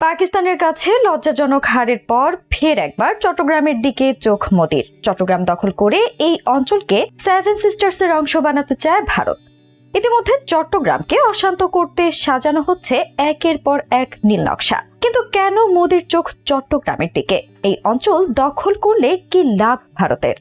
পাকিস্তানের কাছে লজ্জাজনক হারের পর ফের একবার চট্টগ্রামের দিকে চোখ মোদির। চট্টগ্রাম দখল করে এই অঞ্চলকে সেভেন সিস্টার্সের অংশ বানাতে চায় ভারত। ইতিমধ্যে চট্টগ্রামকে অশান্ত করতে সাজানো হচ্ছে একের পর এক নীল নকশা। কিন্তু কেন মোদির চোখ চট্টগ্রামের দিকে? এই অঞ্চল দখল করলে কি লাভ ভারতের?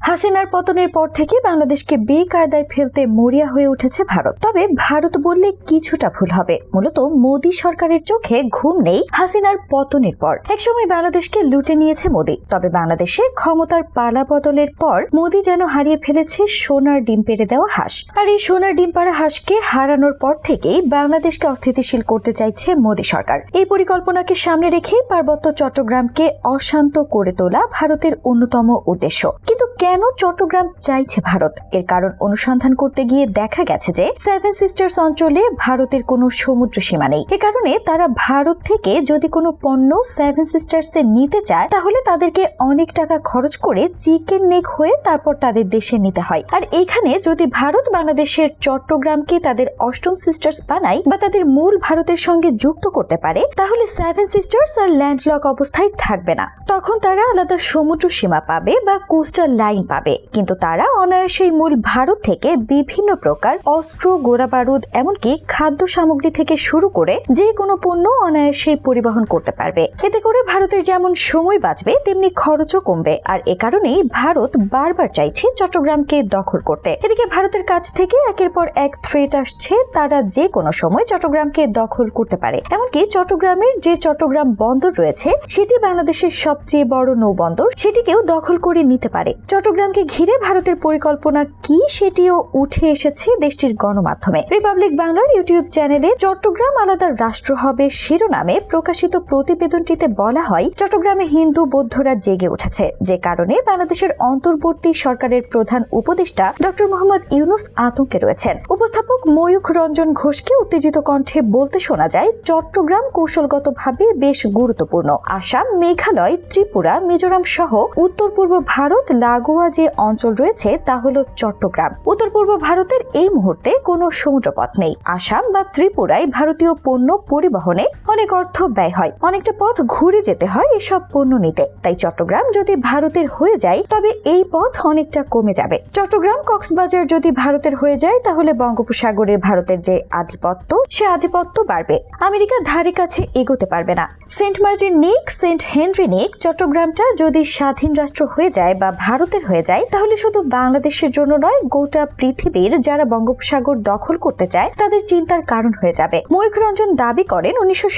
হাসিনার পতনের পর থেকে বাংলাদেশকে বেকায়দায় ফেলতে মরিয়া হয়ে উঠেছে ভারত। তবে ভারত বললে কিছুটা ভুল হবে। মূলত মোদী সরকারের চোখে ঘুম নেই হাসিনার পতনের পর। একসময় বাংলাদেশকে লুটে নিয়েছে মোদী। তবে বাংলাদেশে ক্ষমতার পালা বদলের পর মোদী যেন হারিয়ে ফেলেছে সোনার ডিম পেড়ে দেওয়া হাঁস। আর এই সোনার ডিম পাড়া হাঁসকে হারানোর পর থেকেই বাংলাদেশকে অস্থিতিশীল করতে চাইছে মোদী সরকার। এই পরিকল্পনাকে সামনে রেখে পার্বত্য চট্টগ্রামকে অশান্ত করে তোলা ভারতের অন্যতম উদ্দেশ্য। কিন্তু কেন চট্টগ্রাম চাইছে ভারত? এর কারণ অনুসন্ধান করতে গিয়ে দেখা গেছে যে সেভেন সিস্টার্স অঞ্চলে ভারতের কোনো সমুদ্র সীমা নেই। এ কারণে তারা ভারত থেকে যদি কোনো পণ্য সেভেন সিস্টার্স নিতে চায়, তাহলে তাদেরকে অনেক টাকা খরচ করে চিকেন নেক হয়ে তারপর তাদের দেশে নিতে হয়। আর এখানে যদি ভারত বাংলাদেশের চট্টগ্রামকে তাদের অষ্টম সিস্টার্স বানায় বা তাদের মূল ভারতের সঙ্গে যুক্ত করতে পারে, তাহলে সেভেন সিস্টার্স আর ল্যান্ডলক অবস্থায় থাকবে না। তখন তারা আলাদা সমুদ্র সীমা পাবে বা কোস্টাল লাইন পাবে। কিন্তু তারা অনায়াসেই মূল ভারত থেকে বিভিন্ন প্রকার অস্ত্র গোড়া বারুদ এমনকি খাদ্য সামগ্রী থেকে শুরু করে যে কোনো পণ্য অনায়াসেই পরিবহন করতে পারবে। এতে করে ভারতের যেমন সময় বাঁচবে, তেমনি খরচও কমবে। আর এ কারণেই ভারত বারবার চাইছে চট্টগ্রামকে দখল করতে। এদিকে ভারতের কাছ থেকে একের পর এক থ্রেট আসছে, তারা যে কোনো সময় চট্টগ্রামকে দখল করতে পারে। এমনকি চট্টগ্রামের যে চট্টগ্রাম বন্দর রয়েছে, সেটি বাংলাদেশের সবচেয়ে বড় নৌবন্দর, সেটিকেও দখল করে নিতে পারে। চট্টগ্রামকে ঘিরে ভারতের পরিকল্পনা কি সেটিও উঠে এসেছে দেশটির গণমাধ্যমে। রিপাবলিক বাংলার ইউটিউব চ্যানেলে চট্টগ্রাম আলাদা রাষ্ট্র হবে শিরোনামে প্রকাশিত প্রতিবেদনটিতে বলা হয়, চট্টগ্রামে হিন্দু বৌদ্ধরা জেগে উঠেছে। যে কারণে বাংলাদেশের অন্তর্বর্তী সরকারের প্রধান উপদেষ্টা ডক্টর মোহাম্মদ ইউনুস আতঙ্কে রয়েছেন। উপস্থাপক ময়ূখ রঞ্জন ঘোষকে উত্তেজিত কণ্ঠে বলতে শোনা যায়, চট্টগ্রাম কৌশলগতভাবে বেশ গুরুত্বপূর্ণ। আসাম, মেঘালয়, ত্রিপুরা, মিজোরাম সহ উত্তর পূর্ব ভারত, লাগোয়া যে অঞ্চল রয়েছে তা হল চট্টগ্রাম। উত্তর পূর্ব ভারতের এই মুহূর্তে কোনো সমুদ্রপথ নেই। আসাম বা ত্রিপুরায় ভারতীয় পণ্য পরিবহনে অনেক অর্থ ব্যয় হয়, অনেকটা পথ ঘুরে যেতে হয় এসব পণ্য নিতে। তাই চট্টগ্রাম যদি ভারতের হয়ে যায়, তবে এই পথ অনেকটা কমে যাবে। চট্টগ্রাম কক্সবাজার যদি ভারতের হয়ে যায়, তাহলে বঙ্গোপসাগরে ভারতের যে আধিপত্য, সে আধিপত্য বাড়বে। আমেরিকা ধারে কাছে এগোতে পারবে না। সেন্ট মার্টিন নিক, সেন্ট হেনরি নিক, চট্টগ্রামটা যদি স্বাধীন রাষ্ট্র হয়ে যায় বা ভারতের হয়ে যায়, তাহলে শুধু বাংলাদেশের জন্য নয়, গোটা পৃথিবীর যারা বঙ্গোপসাগর দখল করতে চায়, তাদের চিন্তার কারণ হয়ে যাবে। ময়ূখ রঞ্জন দাবি করেন, উনিশশো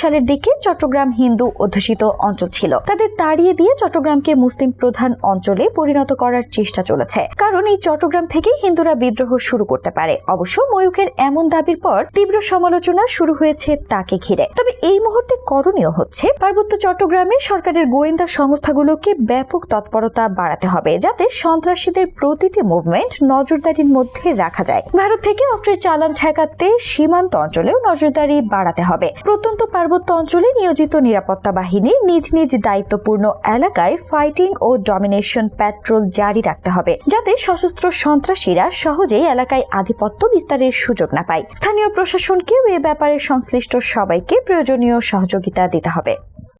সালের দিকে চট্টগ্রাম হিন্দু অধ্যুষিত অঞ্চল ছিল। তাদের তাড়িয়ে দিয়ে চট্টগ্রামকে মুসলিম প্রধান অঞ্চলে পরিণত করার চেষ্টা চলেছে। কারণ এই চট্টগ্রাম থেকেই হিন্দুরা বিদ্রোহ শুরু করতে পারে। অবশ্য ময়ূখের এমন দাবির পর তীব্র সমালোচনা শুরু হয়েছে তাকে ঘিরে। তবে এই মুহূর্তে করণীয় হচ্ছে পার্বত্য চট্টগ্রামে সরকারের গোয়েন্দা সংস্থাগুলোকে ব্যাপক তৎপরতা বাড়াতে হবে, যাতে সন্ত্রাসীদের প্রতিটি মুভমেন্ট নজরদারির মধ্যে রাখা যায়। ভারত থেকে অস্ত্রের চালান ঠেকাতে সীমান্ত অঞ্চলেও নজরদারি বাড়াতে হবে। প্রত্যন্ত পার্বত্য অঞ্চলে নিয়োজিত নিরাপত্তা বাহিনীর নিজ নিজ দায়িত্বপূর্ণ এলাকায় ফাইটিং ও ডমিনেশন প্যাট্রোল জারি রাখতে হবে, যাতে সশস্ত্র সন্ত্রাসীরা সহজেই এলাকায় আধিপত্য বিস্তারের সুযোগ না পায়। স্থানীয় প্রশাসনকেও এ ব্যাপারে সংশ্লিষ্ট সবাইকে প্রয়োজনীয় সহযোগিতা দিতে হবে।